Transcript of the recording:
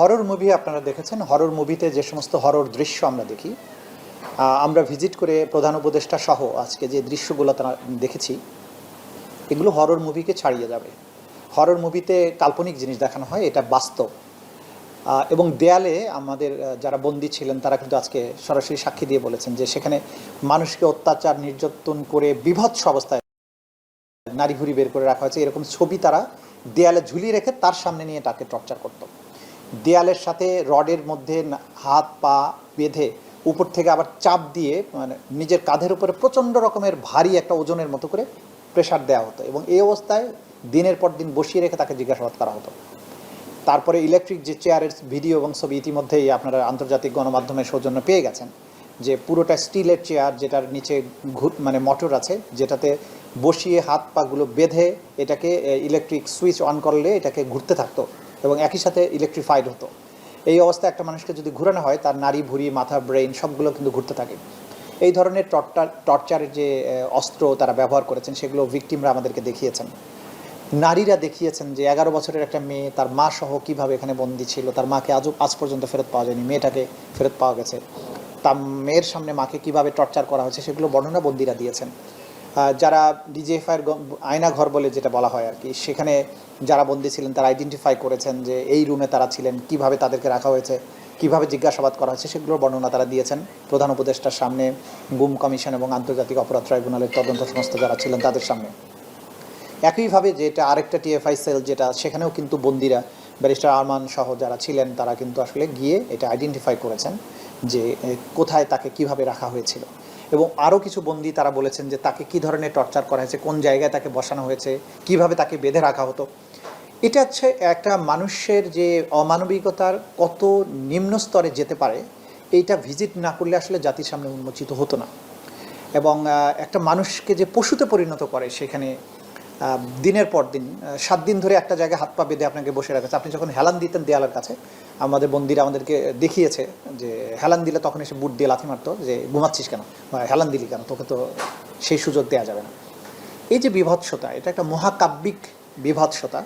Horror movie আপনারা দেখেছেন। Horror মুভিতে যে সমস্ত হরর দৃশ্য আমরা দেখি আমরা ভিজিট করে প্রধান উপদেষ্টা সহ আজকে যে দৃশ্যগুলো তারা দেখেছি, এগুলো হরর মুভিকে ছাড়িয়ে যাবে। হরর মুভিতে কাল্পনিক জিনিস দেখানো হয়, এটা বাস্তব। এবং দেয়ালে আমাদের যারা বন্দী ছিলেন, তারা কিন্তু আজকে সরাসরি সাক্ষী দিয়ে বলেছেন যে সেখানে মানুষকে অত্যাচার, নির্যাতন করে বিভৎস অবস্থায় নারী ভুড়ি বের করে রাখা হয়েছে। এরকম ছবি তারা দেয়ালে ঝুলিয়ে রেখে তার সামনে নিয়ে তাকে টর্চার করতো। দেয়ালের সাথে রডের মধ্যে হাত, পা বেঁধে উপর থেকে আবার চাপ দিয়ে মানে নিজের কাঁধের উপরে প্রচণ্ড রকমের ভারী একটা ওজনের মতো করে প্রেশার দেওয়া হতো এবং এই অবস্থায় দিনের পর দিন বসিয়ে রেখে তাকে জিজ্ঞাসাবাদ করা হতো। তারপরে ইলেকট্রিক যে চেয়ারের ভিডিও এবং ছবি ইতিমধ্যেই আপনারা আন্তর্জাতিক গণমাধ্যমের সৌজন্য পেয়ে গেছেন যে পুরোটা স্টিলের চেয়ার যেটার নিচে ঘুট মানে মোটর আছে, যেটাতে বসিয়ে হাত পাগুলো বেঁধে এটাকে ইলেকট্রিক সুইচ অন করলে এটাকে ঘুরতে থাকতো। এবং একই সাথে ইলেকট্রিফাইড হতো। এই অবস্থায় একটা মানুষকে যদি ঘুরানো হয়, তার নারী ভুঁড়ি, মাথা ব্রেইন সবগুলো কিন্তু ঘুরতে থাকে। এই ধরনের টর্চার টর্চারের যে অস্ত্র তারা ব্যবহার করেছেন, সেগুলো ভিকটিমরা আমাদেরকে দেখিয়েছেন। নারীরা দেখিয়েছেন যে এগারো বছরের একটা মেয়ে, তার মা সহ কীভাবে এখানে বন্দি ছিল, তার মাকে আজও, আজ পর্যন্ত ফেরত পাওয়া যায়নি, মেয়েটাকে ফেরত পাওয়া গেছে। তার মেয়ের সামনে মাকে কীভাবে টর্চার করা হয়েছে, সেগুলো বর্ণনা বন্দিরা দিয়েছেন। যারা ডিজিএফআইয়ের আয়না ঘর বলে যেটা বলা হয় আর কি, সেখানে যারা বন্দি ছিলেন, তারা আইডেন্টিফাই করেছেন যে এই রুমে তারা ছিলেন, কীভাবে তাদেরকে রাখা হয়েছে, কীভাবে জিজ্ঞাসাবাদ করা হয়েছে, সেগুলোর বর্ণনা তারা দিয়েছেন। প্রধান উপদেষ্টার সামনে, গুম কমিশন এবং আন্তর্জাতিক অপরাধ ট্রাইব্যুনালের তদন্ত সংস্থা যারা ছিলেন তাদের সামনে। একইভাবে যেটা আরেকটা টিএফআই সেল যেটা, সেখানেও কিন্তু বন্দিরা, ব্যারিস্টার আরমান সহ যারা ছিলেন, তারা কিন্তু আসলে গিয়ে এটা আইডেন্টিফাই করেছেন যে কোথায় তাকে কীভাবে রাখা হয়েছিল। এবং আরও কিছু বন্দি তারা বলেছেন যে তাকে কি ধরনের টর্চার করা হয়েছে, কোন জায়গায় তাকে বসানো হয়েছে, কীভাবে তাকে বেঁধে রাখা হতো। এটা হচ্ছে একটা মানুষের যে অমানবিকতার কত নিম্ন স্তরে যেতে পারে, এইটা ভিজিট না করলে আসলে জাতির সামনে উন্মোচিত হতো না। এবং একটা মানুষকে যে পশুতে পরিণত করে সেখানে দিনের পর দিন সাত দিন ধরে একটা জায়গায় হাত পা বেঁধে আপনাকে বসে রাখা আপনি যখন হেলান দিতেন দেয়ালের কাছে, আমাদের বন্দিরা আমাদেরকে দেখিয়েছে যে হেলান দিলে তখন এসে বুট দিয়ে লাথি মারতো যে ঘুমাচ্ছিস কেন? হেলান দিলি কেন? তোকে তো সেই সুযোগ দেওয়া যাবে না। এই যে বিভৎসতা, এটা একটা মহাকাব্যিক বিভৎসতা।